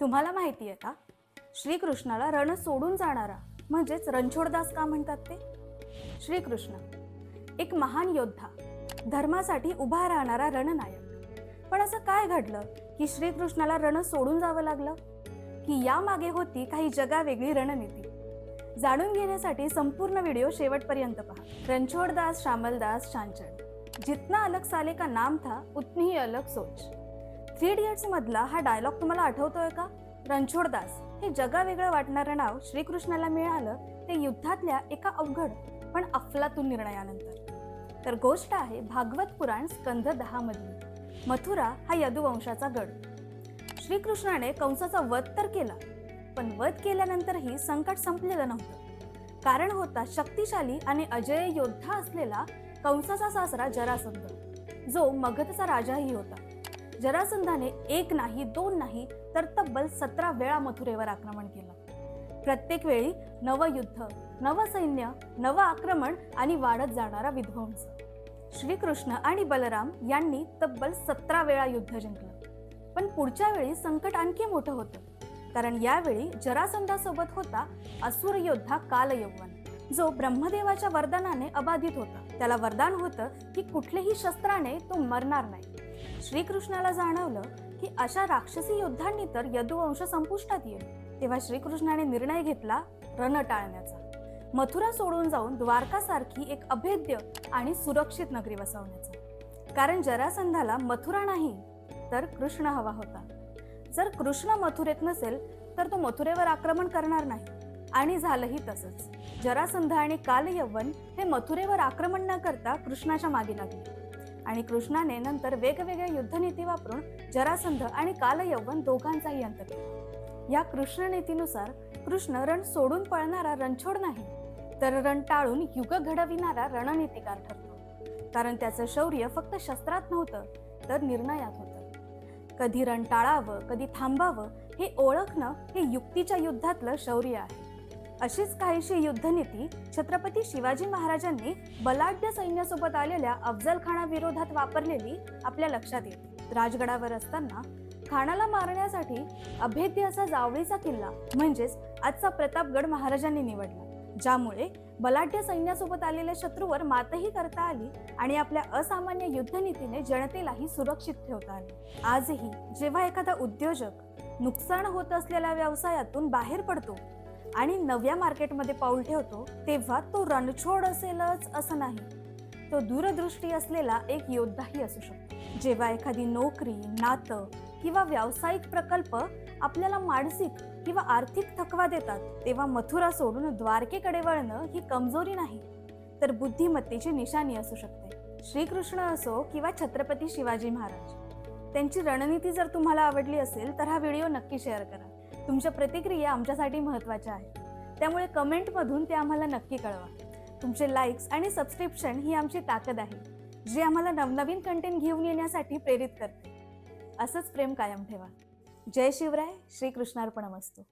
तुम्हाला माहिती आहे का? श्रीकृष्णाला रण सोडून जाणारा म्हणजेच रणछोडदास का म्हणतात ते? श्रीकृष्ण एक महान योद्धा धर्मासाठी उभा राहणारा रणनायक. पण असं काय घडलं की श्रीकृष्णाला रण सोडून जावं लागलं? की यामागे होती काही जगावेगळी रणनीती. जाणून घेण्यासाठी संपूर्ण व्हिडिओ शेवटपर्यंत पहा. रणछोडदास श्यामलदास शांचड जितना अलग साले का नाम था उतनी ही अलग सोच. थ्री इडियट्स मधला हा डायलॉग तुम्हाला आठवतोय का? रणछोडदास हे जगावेगळं वाटणारं नाव श्रीकृष्णाला मिळालं ते युद्धातल्या एका अवघड पण अफलातून निर्णयानंतर. तर गोष्ट आहे भागवत पुराण स्कंध दहा मधली मथुरा हा यदुवंशाचा गड. श्रीकृष्णाने कंसाचा वध तर केला पण वध केल्यानंतरही संकट संपलेलं नव्हतं. कारण होता शक्तिशाली आणि अजय योद्धा असलेला कंसाचा सासरा जरासंध जो मगधचा राजाही होता. जरासंधाने एक नाही दोन नाही तर तब्बल सतरा वेळा मथुरेवर आक्रमण केलं. प्रत्येक वेळी नवं युद्ध नवं सैन्य नवं आक्रमण आणि वाढत जाणारा विध्वंस. श्रीकृष्ण आणि बलराम यांनी तब्बल सतरा वेळा युद्ध जिंकलं. पण पुढच्या वेळी संकट आणखी मोठं होतं कारण यावेळी जरासंधासोबत होता असुर योद्धा कालयौवन जो ब्रह्मदेवाच्या वरदानाने अबाधित होता. त्याला वरदान होतं की कुठल्याही शस्त्राने तो मरणार नाही. श्रीकृष्णाला जाणवलं की अशा राक्षसी योद्धांनी तर यदुवंश संपुष्टात येईल. तेव्हा श्रीकृष्णाने निर्णय घेतला रण टाळण्याचा. मथुरा सोडून जाऊन द्वारकासारखी एक अभेद्य आणि सुरक्षित नगरी वसवण्याचा. कारण जरासंधाला मथुरा नाही तर कृष्ण हवा होता. जर कृष्ण मथुरेत नसेल तर तो मथुरेवर आक्रमण करणार नाही. आणि झालंही तसंच. जरासंध आणि कालयवन हे मथुरेवर आक्रमण न करता कृष्णाच्या मागे लागले. आणि कृष्णाने नंतर वेगवेगळ्या युद्धनीती वापरून जरासंध आणि कालयवन दोघांचाही अंत केला. या कृष्णनीतीनुसार कृष्ण रण सोडून पळणारा रणछोड नाही तर रण टाळून युग घडविणारा रणनीतिकार ठरतो. कारण त्याचं शौर्य फक्त शस्त्रात नव्हतं तर निर्णयात होतं. कधी रण टाळावं कधी थांबावं हे ओळखणं हे युक्तीच्या युद्धातलं शौर्य आहे. अशीच काहीशी युद्धनीती छत्रपती शिवाजी महाराजांनी बलाढ्य सैन्यासोबत आलेल्या अफजल खानाविरोधात वापरलेली आपल्या लक्षात येते राजगडावर असताना खानाला मारण्यासाठी अभेद्य असा जावळीचा किल्ला म्हणजेच आजचा प्रतापगड महाराजांनी निवडला ज्यामुळे बलाढ्य सैन्यासोबत आलेल्या शत्रूवर मातही करता आली आणि आपल्या असामान्य युद्धनीतीने जनतेलाही सुरक्षित ठेवता आले. आजही जेव्हा एखादा उद्योजक नुकसान होत असलेल्या व्यवसायातून बाहेर पडतो आणि नव्या मार्केटमध्ये पाऊल ठेवतो तेव्हा तो रणछोड असेलच असं नाही. तो दूरदृष्टी असलेला एक योद्धाही असू शकतो. जेव्हा एखादी नोकरी नातं किंवा व्यावसायिक प्रकल्प आपल्याला मानसिक किंवा आर्थिक थकवा देतात तेव्हा मथुरा सोडून द्वारकेकडे वळणं ही कमजोरी नाही. तर बुद्धिमत्तेची निशाणी असू शकते. श्रीकृष्ण असो किंवा छत्रपती शिवाजी महाराज त्यांची रणनीती जर तुम्हाला आवडली असेल तर हा व्हिडिओ नक्की शेअर करा. तुमच्या प्रतिक्रिया आमच्यासाठी महत्त्वाच्या आहेत. त्यामुळे कमेंटमधून ते आम्हाला नक्की कळवा. तुमचे लाईक्स आणि सबस्क्रिप्शन ही आमची ताकद आहे जी आम्हाला नवनवीन कंटेंट घेऊन येण्यासाठी प्रेरित करते. असंच प्रेम कायम ठेवा. जय शिवराय श्रीकृष्णार्पणमस्तू.